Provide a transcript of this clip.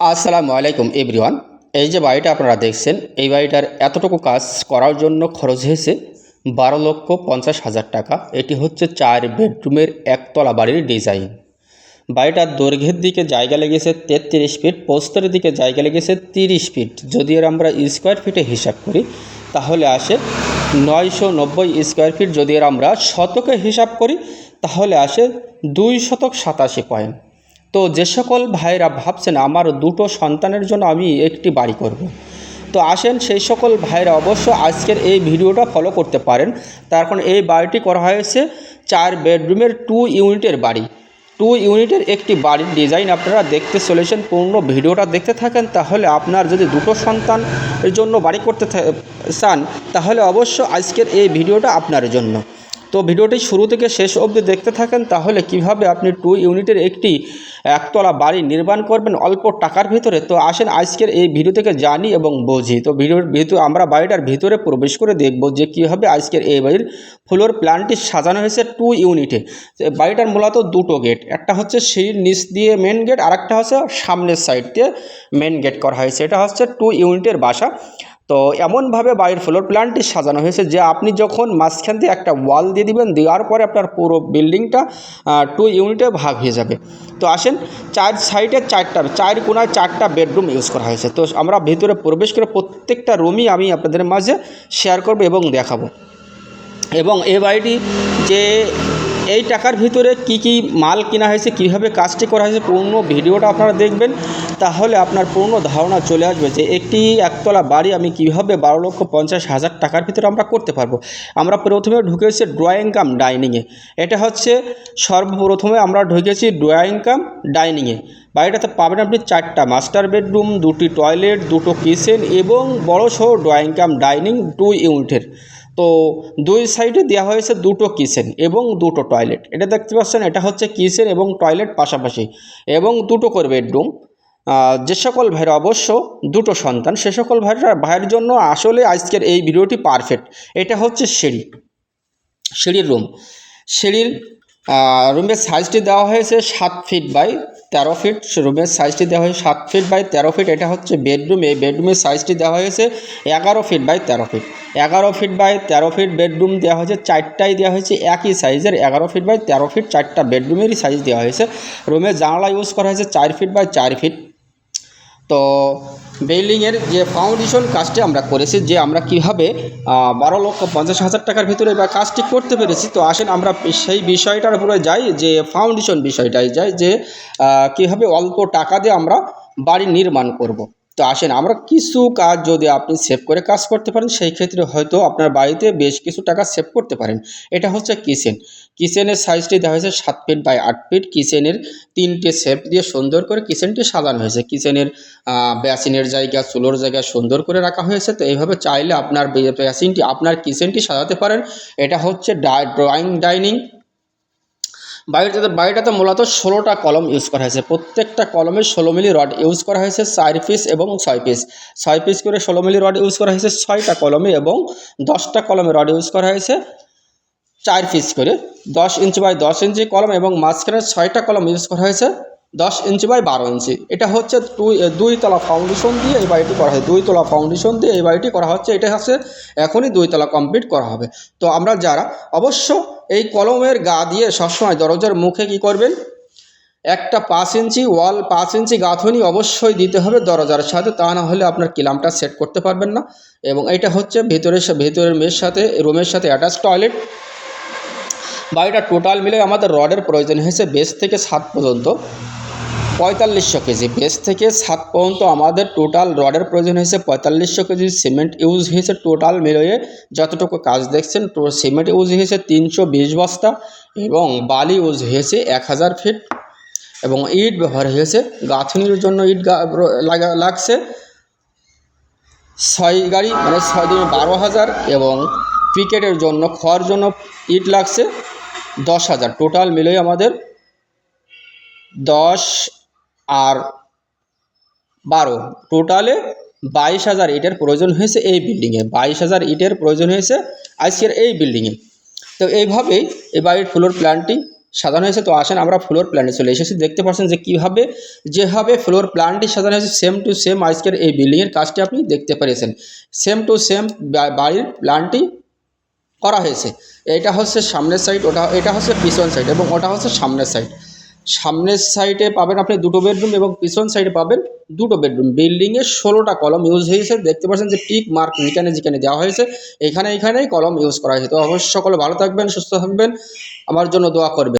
আসসালামু আলাইকুম এভরিওয়ান। এই যে বাড়িটা আপনারা দেখছেন, এই বাড়িটার এতটুকু কাজ করার জন্য খরচ হয়েছে বারো লক্ষ পঞ্চাশ হাজার টাকা। এটি হচ্ছে চার বেডরুমের একতলা বাড়ির ডিজাইন। বাড়িটার দৈর্ঘ্যের দিকে জায়গা লেগেছে তেত্রিশ ফিট পোস্তর দিকে জায়গা লেগেছে তিরিশ ফিট। যদি এর আমরা স্কোয়ার ফিটে হিসাব করি, তাহলে আসে নয়শো নব্বই স্কোয়ার ফিট। যদি এর আমরা শতকে হিসাব করি, তাহলে আসে দুই শতক সাতাশি পয়েন্ট। তো যে সকল ভাইরা ভাবছেন আমার দুটো সন্তানের জন্য আমি একটি বাড়ি করব। তো আসেন সেই সকল ভাইরা অবশ্য আজকের এই ভিডিওটা ফলো করতে পারেন। তার কারণ এই বাড়িটি করা হয়েছে চার বেডরুমের টু ইউনিটের বাড়ি। টু ইউনিটের একটি বাড়ির ডিজাইন আপনারা দেখতে চলেছেন। পূর্ণ ভিডিওটা দেখতে থাকেন, তাহলে আপনার যদি দুটো সন্তানের জন্য বাড়ি করতে চান, তাহলে অবশ্য আজকের এই ভিডিওটা আপনার জন্য। তো ভিডিওটি শুরু থেকে শেষ অবধি দেখতে থাকেন, তাহলে কীভাবে আপনি টু ইউনিটের একটি একতলা বাড়ি নির্মাণ করবেন অল্প টাকার ভিতরে? তো আসেন, আজকের এই ভিডিও থেকে জানি এবং বুঝি। তো ভিডিওর ভিতরে আমরা বাড়িটার ভিতরে প্রবেশ করে দেখব যে কীভাবে আজকের এই বাড়ির ফ্লোর প্ল্যানটি সাজানো হয়েছে টু ইউনিটে। বাড়িটার মূলত দুটো গেট একটা হচ্ছে সিঁড়ির নিচ দিয়ে মেন গেট আর একটা হচ্ছে সামনের সাইড দিয়ে মেন গেট করা হয়েছে। এটা হচ্ছে টু ইউনিটের বাসা। তো এমনভাবে বাড়ির ফ্লোর প্ল্যানটি সাজানো হয়েছে যে আপনি যখন মাঝখান দিয়ে একটা ওয়াল দিয়ে দিবেন, দেওয়ার পরে আপনার পুরো বিল্ডিংটা টু ইউনিটে ভাগ হয়ে যাবে। তো আসেন, চার সাইডে চারটা, চার কোনায় চারটা বেডরুম ইউজ করা হয়েছে। তো আমরা ভিতরে প্রবেশ করে প্রত্যেকটা রুমই আমি আপনাদের মাঝে শেয়ার করব এবং দেখাবো। এবং এ বাড়িটি যে এই টাকার ভিতরে কি কি মাল কেনা হয়েছে, কীভাবে কাজটি করা হয়েছে পূর্ণ ভিডিওটা আপনারা দেখবেন। তাহলে আপনার পূর্ণ ধারণা চলে আসবে যে একটি একতলা বাড়ি আমি কীভাবে বারো লক্ষ পঞ্চাশ হাজার টাকার ভিতরে আমরা করতে পারব। আমরা প্রথমে ঢুকেছি ড্রয়িং কাম ডাইনিংয়ে এটা হচ্ছে সর্বপ্রথমে আমরা ঢুকেছি ড্রয়িং কাম ডাইনিংয়ে বাড়িটাতে পাবেন আপনি চারটা মাস্টার বেডরুম দুটি টয়লেট দুটো কিচেন এবং বড় সহ ড্রয়িং কাম ডাইনিং টু ইউনিটের তো দুই সাইডে দেওয়া হয়েছে দুটো কিচেন এবং দুটো টয়লেট। এটা দেখতে পাচ্ছেন, এটা হচ্ছে কিচেন এবং টয়লেট পাশাপাশি এবং দুটো করে বেডরুম। যে সকল ভাইয়ের অবশ্য দুটো সন্তান, সে সকল ভাইয়ের ভাইয়ের জন্য আসলে আজকের এই ভিডিওটি পারফেক্ট এটা হচ্ছে সিঁড়ি, সিঁড়ির রুম সিঁড়ির রুমের সাইজটি দেওয়া হয়েছে সাত ফিট বাই তেরো ফিট রুমের সাইজটি দেওয়া হয়েছে সাত ফিট বাই তেরো ফিট এটা হচ্ছে বেডরুম এই বেডরুমের সাইজটি দেওয়া হয়েছে এগারো ফিট বাই তেরো ফিট এগারো ফিট বাই তেরো ফিট বেডরুম দেওয়া হয়েছে। চারটাই দেওয়া হয়েছে একই সাইজের এগারো ফিট বাই তেরো ফিট চারটা বেডরুমেরই সাইজ দেওয়া হয়েছে। রুমের জানালা ইউজ করা হয়েছে চার ফিট বাই চার ফিট তো বিল্ডিংয়ের যে ফাউন্ডেশন কাজটি আমরা করেছি, যে আমরা কীভাবে বারো লক্ষ পঞ্চাশ হাজার টাকার ভিতরে বা কাজটি করতে পেরেছি, তো আসেন আমরা সেই বিষয়টার উপরে যাই, যে ফাউন্ডেশন বিষয়টাই যাই, যে কীভাবে অল্প টাকা দিয়ে আমরা বাড়ি নির্মাণ করব। তো আসেন, আমরা কিছু কাজ যদি আপনি সেভ করে কাজ করতে পারেন, সেই ক্ষেত্রে হয়তো আপনার বাড়িতে বেশ কিছু টাকা সেভ করতে পারেন এটা হচ্ছে কিচেন কিচেনের সাইজটি দেওয়া হয়েছে সাত ফিট বাই আট ফিট কিচেনের তিনটে শেপ দিয়ে সুন্দর করে কিচেনটি সাজানো হয়েছে। কিচেনের বেসিনের জায়গা, চুলোর জায়গা সুন্দর করে রাখা হয়েছে। তো এইভাবে চাইলে আপনার বেসিনটি আপনার কিচেনটি সাজাতে পারেন। এটা হচ্ছে ড্রয়িং ডাইনিং বাড়িটাতে বাড়িটাতে মূলত ষোলোটা কলম ইউজ করা হয়েছে। প্রত্যেকটা কলমে ষোলো মিলি রড ইউজ করা হয়েছে, চার পিস এবং ছয় পিস ছয় পিস করে ষোলো মিলি রড ইউজ করা হয়েছে, ছয়টা কলমে এবং দশটা কলমে রড ইউজ করা হয়েছে। চার পিস করে। দশ ইঞ্চি বাই দশ ইঞ্চি কলম এবং মাঝখানে ছয়টা কলম ইউজ করা হয়েছে। দশ ইঞ্চি বাই বারো ইঞ্চি এটা হচ্ছে দুই দুই তলা ফাউন্ডেশন দিয়ে এই বাড়িটি করা হয়। দুই তলা ফাউন্ডেশন দিয়ে এই বাড়িটি করা হচ্ছে। এটা হচ্ছে এখনই দুই তলা কমপ্লিট করা হবে। তো আমরা যারা, অবশ্য এই কলমের গা দিয়ে সবসময় দরজার মুখে কি করবেন? একটা পাঁচ ইঞ্চি ওয়াল পাঁচ ইঞ্চি গাঁথনি অবশ্যই দিতে হবে দরজার সাথে। তা না হলে আপনার কিলামটা সেট করতে পারবেন না। এবং এটা হচ্ছে ভেতরের ভেতরের মেয়ের সাথে, রুমের সাথে অ্যাটাচ টয়লেট বাড়িটা টোটাল মিলে আমাদের রডের প্রয়োজন হয়েছে বেস থেকে সাত পর্যন্ত। পঁয়তাল্লিশশো কেজি। বেস থেকে সাত পর্যন্ত আমাদের টোটাল রডের প্রয়োজন হয়েছে পঁয়তাল্লিশশো কেজি। সিমেন্ট ইউজ হয়েছে টোটাল মিলিয়ে যতটুকু কাজ দেখছেন, তো সিমেন্ট ইউজ হয়েছে তিনশো বিশ বস্তা এবং বালি ইউজ হয়েছে এক হাজার ফিট এবং ইট ব্যবহার হয়েছে। গাঁথনির জন্য ইট লাগা লাগছে ছয় গাড়ি মানে ছয় দিনে বারো হাজার এবং ক্রিকেটের জন্য খোয়ার জন্য ইট লাগছে। দশ হাজার। টোটাল মিলে আমাদের দশ আর বারো। টোটালে বাইশ হাজার ইটের প্রয়োজন হয়েছে এই বিল্ডিংয়ে বাইশ হাজার ইটের প্রয়োজন হয়েছে আজকের এই বিল্ডিংয়ে তো এইভাবেই এই বাড়ির ফ্লোর প্ল্যানটি সাজানো হয়েছে। তো আসেন আমরা ফ্লোর প্ল্যানে চলে এসেছি। দেখতে পাচ্ছেন যে কীভাবে, যেভাবে ফ্লোর প্ল্যানটি সাজানো হয়েছে সেম টু সেম আজকের এই বিল্ডিংয়ের কাজটি আপনি দেখতে পেরেছেন। সেম টু সেম বাড়ির প্ল্যানটি করা হয়েছে। এটা হচ্ছে সামনের সাইড ওটা, এটা হচ্ছে পিছন সাইড এবং ওটা হচ্ছে সামনের সাইড সামনের সাইডে পাবেন আপনি দুটো বেডরুম এবং পিছন সাইডে পাবেন দুটো বেডরুম বিল্ডিংয়ে ষোলোটা কলম ইউজ হয়েছে। দেখতে পাচ্ছেন যে টিক মার্ক যেখানে যেখানে দেওয়া হয়েছে, এখানে, এখানেই কলম ইউজ করা হয়েছে। তো অবশ্য সকলে ভালো থাকবেন, সুস্থ থাকবেন। আমার জন্য দোয়া করবেন।